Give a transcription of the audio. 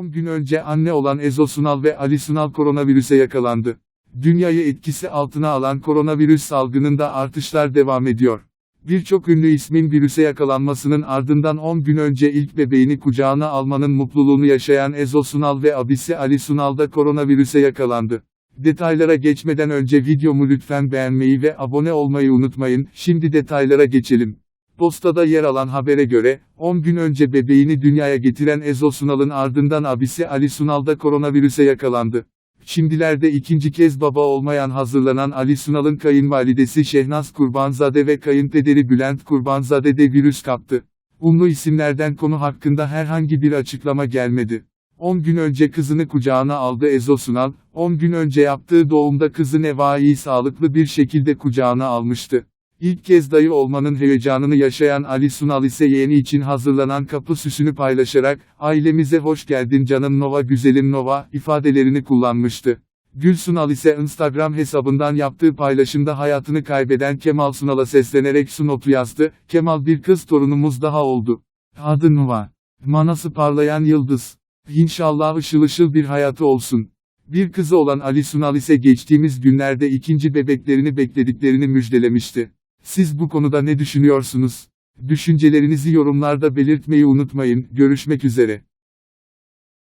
10 gün önce anne olan Ezo Sunal ve Ali Sunal koronavirüse yakalandı. Dünyayı etkisi altına alan koronavirüs salgınında artışlar devam ediyor. Birçok ünlü ismin virüse yakalanmasının ardından 10 gün önce ilk bebeğini kucağına almanın mutluluğunu yaşayan Ezo Sunal ve abisi Ali Sunal da koronavirüse yakalandı. Detaylara geçmeden önce videomu lütfen beğenmeyi ve abone olmayı unutmayın. Şimdi detaylara geçelim. Postada yer alan habere göre, 10 gün önce bebeğini dünyaya getiren Ezo Sunal'ın ardından abisi Ali Sunal da koronavirüse yakalandı. Şimdilerde ikinci kez baba olmayan hazırlanan Ali Sunal'ın kayınvalidesi Şehnaz Kurbanzade ve kayınpederi Bülent Kurbanzade de virüs kaptı. Ünlü isimlerden konu hakkında herhangi bir açıklama gelmedi. 10 gün önce kızını kucağına aldı Ezo Sunal, 10 gün önce yaptığı doğumda kızı Neva'yı sağlıklı bir şekilde kucağına almıştı. İlk kez dayı olmanın heyecanını yaşayan Ali Sunal ise yeğeni için hazırlanan kapı süsünü paylaşarak, ailemize hoş geldin canım Nova güzelim Nova, ifadelerini kullanmıştı. Gül Sunal ise Instagram hesabından yaptığı paylaşımda hayatını kaybeden Kemal Sunal'a seslenerek su notu yazdı, Kemal bir kız torunumuz daha oldu. Adı Nova. Manası parlayan yıldız. İnşallah ışıl ışıl bir hayatı olsun. Bir kızı olan Ali Sunal ise geçtiğimiz günlerde ikinci bebeklerini beklediklerini müjdelemişti. Siz bu konuda ne düşünüyorsunuz? Düşüncelerinizi yorumlarda belirtmeyi unutmayın. Görüşmek üzere.